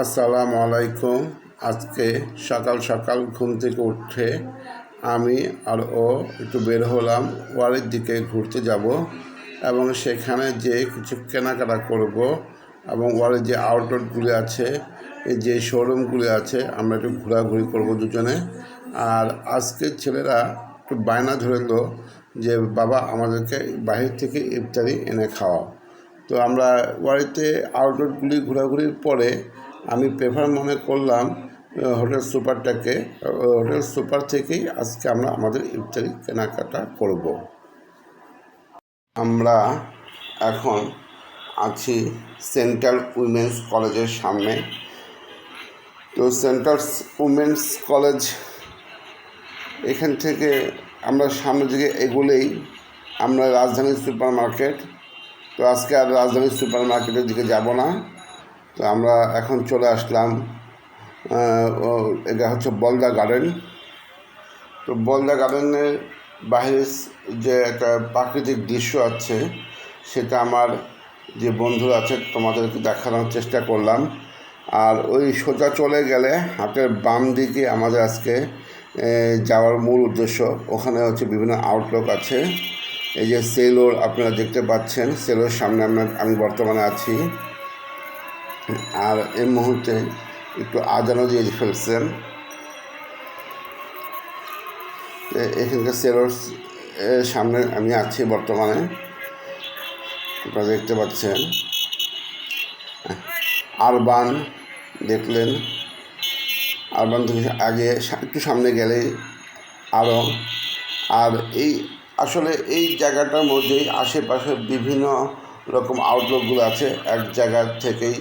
আসসালামু আলাইকুম। আজকে সকাল সকাল ঘুম থেকে উঠে আমি আর ও একটু বের হলাম ওয়ারির দিকে ঘুরতে যাব এবং সেখানে যে কিছু কেনাকাটা করব এবং ওয়ারের যে আউটলেটগুলি আছে যে শোরুমগুলি আছে, আমরা একটু ঘোরাঘুরি করব দুজনে। আর আজকে ছেলেরা একটু বায়না ধরলো যে, বাবা, আমাদেরকে বাহির থেকে ইফতারি এনে খাওয়াও। তো আমরা বাড়িতে আউটলেটগুলি ঘোরাঘুরির পরে আমি প্রেফার মনে করলাম হোটেল সুপারটাকে হোটেল সুপার থেকেই আজকে আমরা আমাদের ইফতারি কেনাকাটা করব। আমরা এখন আছি সেন্ট্রাল উইমেন্স কলেজের সামনে। তো সেন্ট্রাল উমেন্স কলেজ এখান থেকে আমরা সামনের দিকে এগুলেই আমরা রাজধানী সুপার মার্কেট তো আজকে আর রাজধানী সুপার মার্কেটের দিকে যাব না। তো আমরা এখন চলে আসলাম এটা হচ্ছে বলদা গার্ডেন। তো বলদা গার্ডেনের বাইরে যে একটা প্রাকৃতিক দৃশ্য আছে, সেটা আমার যে বন্ধুরা আছে, তোমাদেরকে দেখানোর চেষ্টা করলাম। আর ওই সোজা চলে গেলে হাতের বাম দিকে আমাদের আজকে যাওয়ার মূল উদ্দেশ্য। ওখানে হচ্ছে বিভিন্ন আউটলুক আছে। এই যে সেলোর আপনারা দেখতে পাচ্ছেন, সেলোর সামনে আমরা, আমি বর্তমানে আছি। আর এই মুহূর্তে একটু আজানও দিয়ে ফেলছেন। এখানকার এর সামনে আমি আছি বর্তমানে। আপনারা দেখতে পাচ্ছেন। আরবান দেখলেন। আরবান থেকে আগে একটু সামনে গেলে আরও আর এই, আসলে এই জায়গাটার মধ্যেই আশেপাশে বিভিন্ন রকম আউটলুকগুলো আছে। এক জায়গা থেকেই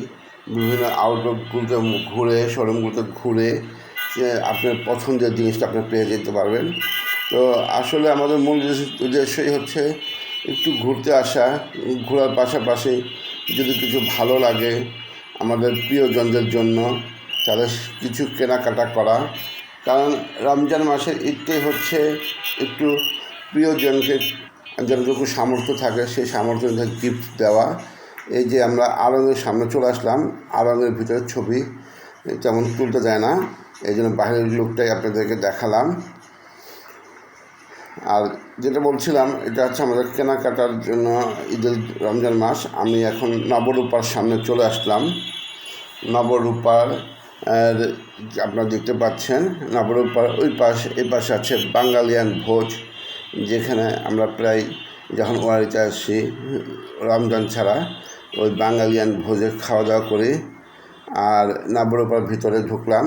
বিভিন্ন আউটলুকগুলোতে ঘুরে শোরুমগুলোতে ঘুরে আপনার পছন্দের জিনিসটা আপনি পেয়ে যেতে পারবেন। তো আসলে আমাদের মূল উদ্দেশ্য- উদ্দেশ্যই হচ্ছে একটু ঘুরতে আসা, ঘোরার পাশাপাশি যদি কিছু ভালো লাগে আমাদের প্রিয়জনদের জন্য, তাদের কিছু কেনাকাটা করা। কারণ রমজান মাসের ঈদটাই হচ্ছে একটু প্রিয়জনকে যতটুকু সামর্থ্য থাকে, সেই সামর্থ্য গিফট দেওয়া। এই যে আমরা আরঙের সামনে চলে আসলাম আরঙের ভিতরে ছবি, তেমন তুলতে দেয় না, এই জন্য বাইরের লুকটাই আপনাদেরকে দেখালাম। আর যেটা বলছিলাম, এটা হচ্ছে আমাদের কেনাকাটার জন্য ঈদের রমজান মাস, আমি এখন নবরূপার সামনে চলে আসলাম। নবরূপার আপনারা দেখতে পাচ্ছেন, নবরূপার ওই পাশ, এই পাশে আছে বাঙালিয়ান ভোজ, যেখানে আমরা প্রায় যখন ওয়ারিতে আসি, রমজান ছাড়া ওই বাঙালিয়ান ভোজে খাওয়া দাওয়া করি আর নবরূপার ভিতরে ঢুকলাম।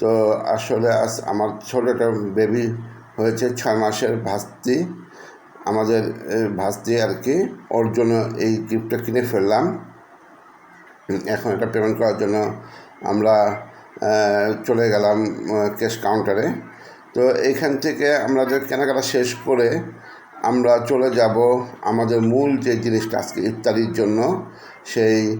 তো আসলে আজ আমার ছোটো একটা বেবি হয়েছে, ছয় মাসের ভাস্তি। আমাদের ভাস্তি আর কি, ওর জন্য এই গিফটটা কিনে ফেললাম। এখন এটা পেমেন্ট করার জন্য আমরা চলে গেলাম ক্যাশ কাউন্টারে তো এইখান থেকে আমাদের কেনাকাটা শেষ করে আমরা চলে যাব আমাদের মূল যে জিনিসটা আজকে ইফতারির জন্য, সেই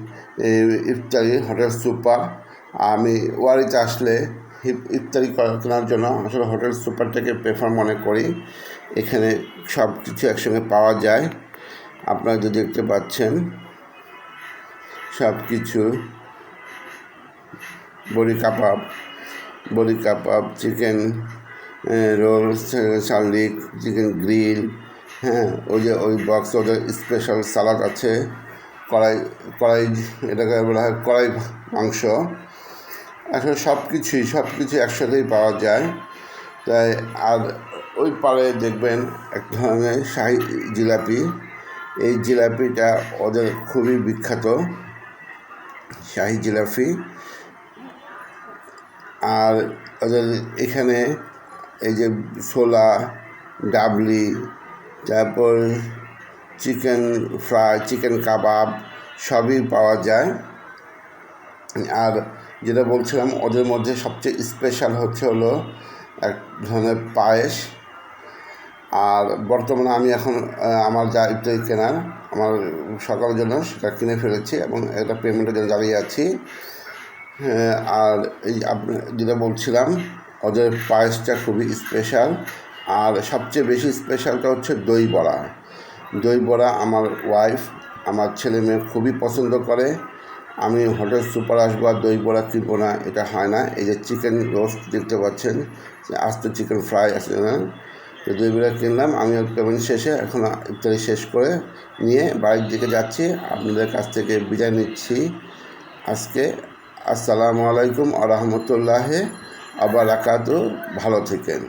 ইফতারি হোটেল সুপার। আমি ওয়ারিতে আসলে ইফ- ইফতারি কেনার জন্য আসলে হোটেল সুপারটাকে প্রেফার মনে করি। এখানে সব কিছু একসঙ্গে পাওয়া যায়। আপনারা যদি দেখতে পাচ্ছেন, সব কিছু। বড়ি কাবাব বড়ি কাবাব, চিকেন রোল চার্লিক চিকেন গ্রিল হ্যাঁ ওই যে ওই বক্স ওদের স্পেশাল সালাদ আছে, কড়াই কড়াই এটাকে বলা হয় কড়াই মাংস। আসলে সব কিছুই সব কিছু একসাথেই পাওয়া যায়। তাই আর ওই পাড়ে দেখবেন এক ধরনের শাহি জিলাপি। এই জিলাপিটা ওদের খুবই বিখ্যাত শাহি জিলাপি। আর ওদের এখানে এই যে ছোলা, ডাবলি তারপর চিকেন ফ্রাই চিকেন কাবাব সবই পাওয়া যায়। আর যেটা বলছিলাম ওদের মধ্যে সবচেয়ে স্পেশাল হচ্ছে হলো এক ধরনের পায়েস। আর বর্তমানে আমি এখন আমার যা ইত্যাদি কেনার আমার সকালের জন্য সেটা কিনে ফেলেছি এবং এটা পেমেন্টের জন্য দাঁড়িয়ে আছি। হ্যাঁ, আর এই আপনি যেটা বলছিলাম ওদের পায়েসটা খুবই স্পেশাল আর সবচেয়ে বেশি স্পেশালটা হচ্ছে দই বড়া। দই বড়া আমার ওয়াইফ আমার ছেলে মেয়ে খুবই পছন্দ করে। আমি হোটেল সুপার আসব আর দই বড়া কিনবো না, এটা হয় না। এই যে চিকেন রোস্ট দেখতে পাচ্ছেন আস্ত চিকেন ফ্রাই আছে না? তো দই বড়া কিনলাম আমি পেমেন্ট শেষে এখন ইত্যাদি শেষ করে নিয়ে বাড়ির দিকে যাচ্ছি। আপনাদের কাছ থেকে বিদায় নিচ্ছি। আজকে আসসালামু আলাইকুম আ রহমতুল্লাহ আবার ভালো থেকেন।